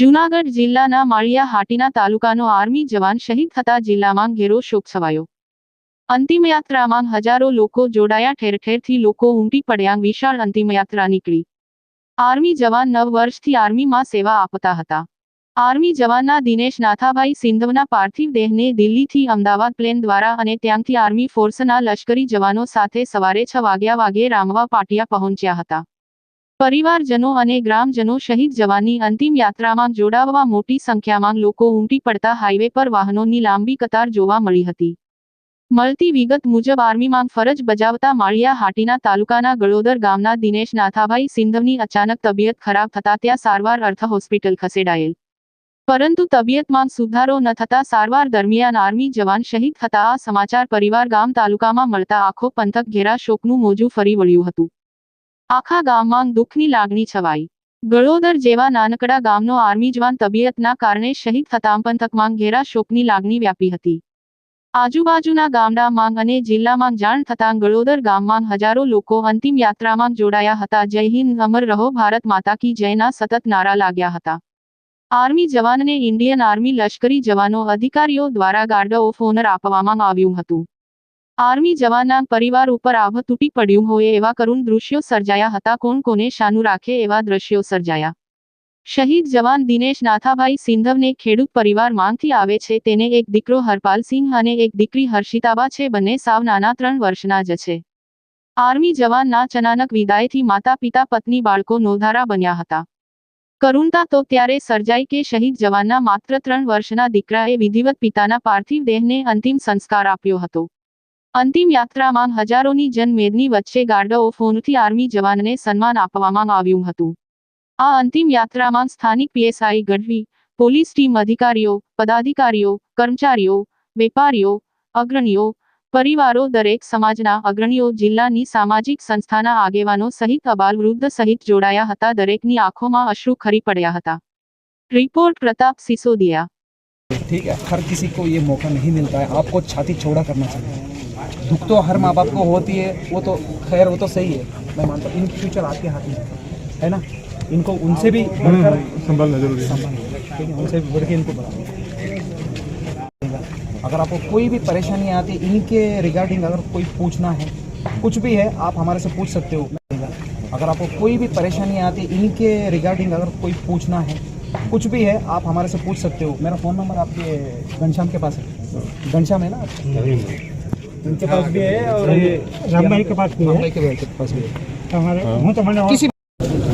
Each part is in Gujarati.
જૂનાગઢ જિલ્લાના માળિયા હાટીના તાલુકાનો આર્મી જવાન શહીદ થતા જિલ્લામાં ઘેરો શોક છવાયો. અંતિમયાત્રામાં હજારો લોકો જોડાયા ઠેર ઠેરથી લોકો ઉમટી પડ્યા, વિશાળ અંતિમયાત્રા નીકળી. આર્મી જવાન નવ વર્ષથી આર્મીમાં સેવા આપતા હતા. આર્મી જવાનના દિનેશ નાથાભાઈ સિંધવના પાર્થિવ દેહને દિલ્હીથી અમદાવાદ પ્લેન દ્વારા અને ત્યાંથી આર્મી ફોર્સના લશ્કરી જવાનો સાથે સવારે છ વાગ્યા વાગે રામવા પાટિયા પહોંચ્યા હતા. પરિવારજનો અને ગ્રામજનો શહીદ જવાનની અંતિમ યાત્રામાં જોડાવવા મોટી સંખ્યામાં લોકો ઉમટી પડતા હાઈવે પર વાહનોની લાંબી કતાર જોવા મળી હતી. મળતી વિગત મુજબ આર્મીમાં ફરજ બજાવતા માળિયા હાટીના તાલુકાના ગળોદર ગામના દિનેશ નાથાભાઈ સિંધવની અચાનક તબિયત ખરાબ થતા ત્યાં સારવાર અર્થ હોસ્પિટલ ખસેડાયેલ. પરંતુ તબિયતમાં સુધારો ન થતા સારવાર દરમિયાન આર્મી જવાન શહીદ થતા આ સમાચાર પરિવાર ગામ તાલુકામાં મળતા આખો પંથક ઘેરા શોકનું મોજું ફરી વળ્યું હતું. આખા ગામમાં દુઃખની લાગણી છવાઈ. ગળોદર જેવા નાનકડા ગામનો આર્મી જવાન તબિયતના કારણે શહીદ થતા પંથકમાં ઘેરા શોકની લાગણી વ્યાપી હતી. આજુબાજુના ગામડામાં અને જિલ્લામાં જાણ થતાં ગળોદર ગામમાં હજારો લોકો અંતિમ યાત્રામાં જોડાયા હતા. જય હિન્દ, અમર રહો, ભારત માતા કી જયના સતત નારા લાગ્યા હતા. આર્મી જવાનને ઇન્ડિયન આર્મી લશ્કરી જવાનો અધિકારીઓ દ્વારા ગાર્ડ ઓફ ઓનર આપવામાં આવ્યું હતું. આર્મી જવાનના પરિવાર ઉપર આભ તૂટી પડ્યું હોય એવા કરુણ દૃશ્યો સર્જાયા હતા. કોણ કોને શાનું રાખે એવા દ્રશ્યો સર્જાયા. શહીદ જવાન દિનેશ નાથાભાઈ સિંધવને ખેડૂત પરિવાર માંગથી આવે છે. તેને એક દીકરો હરપાલસિંહ અને એક દીકરી હર્ષિતાબા છે. બંને સાવ નાના ત્રણ વર્ષના જ છે. આર્મી જવાનના અચાનક વિદાયથી માતા પિતા પત્ની, બાળકો નોંધારા બન્યા હતા. કરુણતા તો ત્યારે સર્જાઈ કે શહીદ જવાનના માત્ર ત્રણ વર્ષના દીકરાએ વિધિવત પિતાના પાર્થિવ દેહને અંતિમ સંસ્કાર આપ્યો હતો. અંતિમ યાત્રામાં હજારોની જનમેદની વચ્ચે ગાર્ડ ઓફ ઓનરથી આર્મી જવાનને સન્માન આપવામાં આવ્યું હતું આ અંતિમ યાત્રામાં સ્થાનિક પીએસઆઈ ગઢવી પોલીસ ટીમ અધિકારીઓ પદાધિકારીઓ કર્મચારીઓ વેપારીઓ અગ્રણીઓ પરિવારો દરેક સમાજના અગ્રણીઓ જિલ્લાની સામાજિક સંસ્થાના આગેવાનો સહિત અબાલ વૃદ્ધ સહિત જોડાયા હતા દરેકની આંખોમાં અશ્રુ ખરી પડ્યા હતા રિપોર્ટ પ્રતાપ સિસોદિયા ठीक है हर किसी को ये मौका नहीं मिलता है आपको छाती चौड़ा करना चाहिए दुख तो हर माँ बाप को होती है वो तो खैर वो तो सही है। मैं मानता हूँ इनकी फ्यूचर आपके हाथ में है। ना? इनको उनसे भी बढ़कर संभालना ज़रूरी है। उनसे भी बढ़ के इनको बढ़ाना अगर आपको कोई भी परेशानी आती है इनके रिगार्डिंग अगर कोई पूछना है कुछ भी है आप हमारे से पूछ सकते हो। अगर आपको कोई भी परेशानी आती है इनके रिगार्डिंग अगर कोई पूछना है कुछ भी है आप हमारे से पूछ सकते हो। मेरा फ़ोन नंबर आपके घनश्याम के पास है। घनश्याम है ना? इनके पास भी है और रामभाई के पास भी है। रामभाई के पास भी है તમારે હું તમને किसी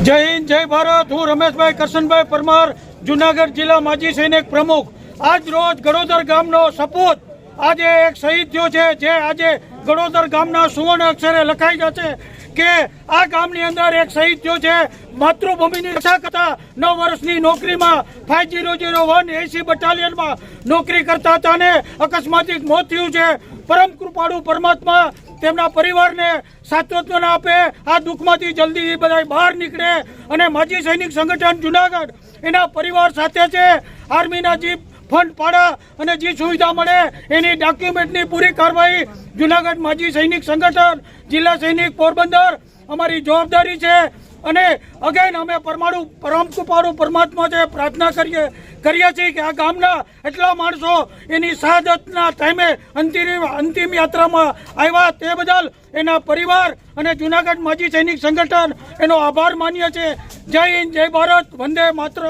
જય હિન્દ જય ભારત હું રમેશભાઈ કરશનભાઈ પરમાર જુનાગઢ જિલ્લા માજી સૈનિક પ્રમુખ આજ રોજ ગડોદર ગામનો સપૂત આજે એક શહીદ થયો છે જે આજે ગડોદર ગામના સુવર્ણ અક્ષરે લખાઈ જશે કે આ ગામની અંદર એક શહીદ થયો છે માતૃભૂમિની રક્ષા કરતા નવ વર્ષની નોકરીમાં five zero zero one AC બટાલિયનમાં નોકરી કરતા હતા અને અકસ્માતિક મોત થયું છે પરમ કૃપાળુ પરમાત્મા તેમના પરિવારને સાત્વત્વના આપે, આ દુઃખમાંથી જલ્દી બધા બહાર નીકળે અને માજી સૈનિક સંગઠન જુનાગઢ એના પરિવાર સાથે છે. આર્મીના જે ફંડ પાડા અને જે સુવિધા મળે એની ડોક્યુમેન્ટની પૂરી કાર્યવાહી જુનાગઢ માજી સૈનિક સંગઠન, જિલ્લા સૈનિક પોરબંદર અમારી જવાબદારી છે. અને અગેન અમે પરમાણુ પરમ કૃપાળુ પરમાત્મા છે પ્રાર્થના કરીએ કરીએ છીએ કે આ ગામના એટલા માણસો એની શહાદતના ટાઈમે અંતિમ અંતિમ યાત્રામાં આવ્યા. તે બદલ એના પરિવાર અને જૂનાગઢ માજી સૈનિક સંગઠન એનો આભાર માનીએ છીએ. જય હિન્દ જય ભારત વંદે માત્ર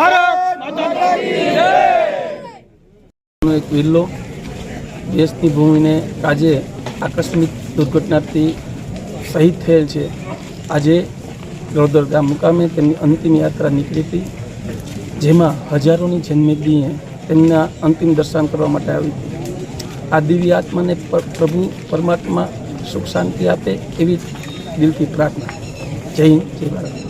ભારત એક વિલ્લો દેશની ભૂમિને આજે આકસ્મિક દુર્ઘટનાથી શહીદ થયેલ છે. આજે ગળોદર ગામ મુકામે તેમની અંતિમ યાત્રા નીકળી હતી, જેમાં હજારોની જન્મેદીએ તેમના અંતિમ દર્શન કરવા માટે આવી હતી. આ દિવ્ય આત્માને પ્રભુ પરમાત્મા સુખ શાંતિ આપે એવી દિલથી પ્રાર્થના. જય જય ભારત.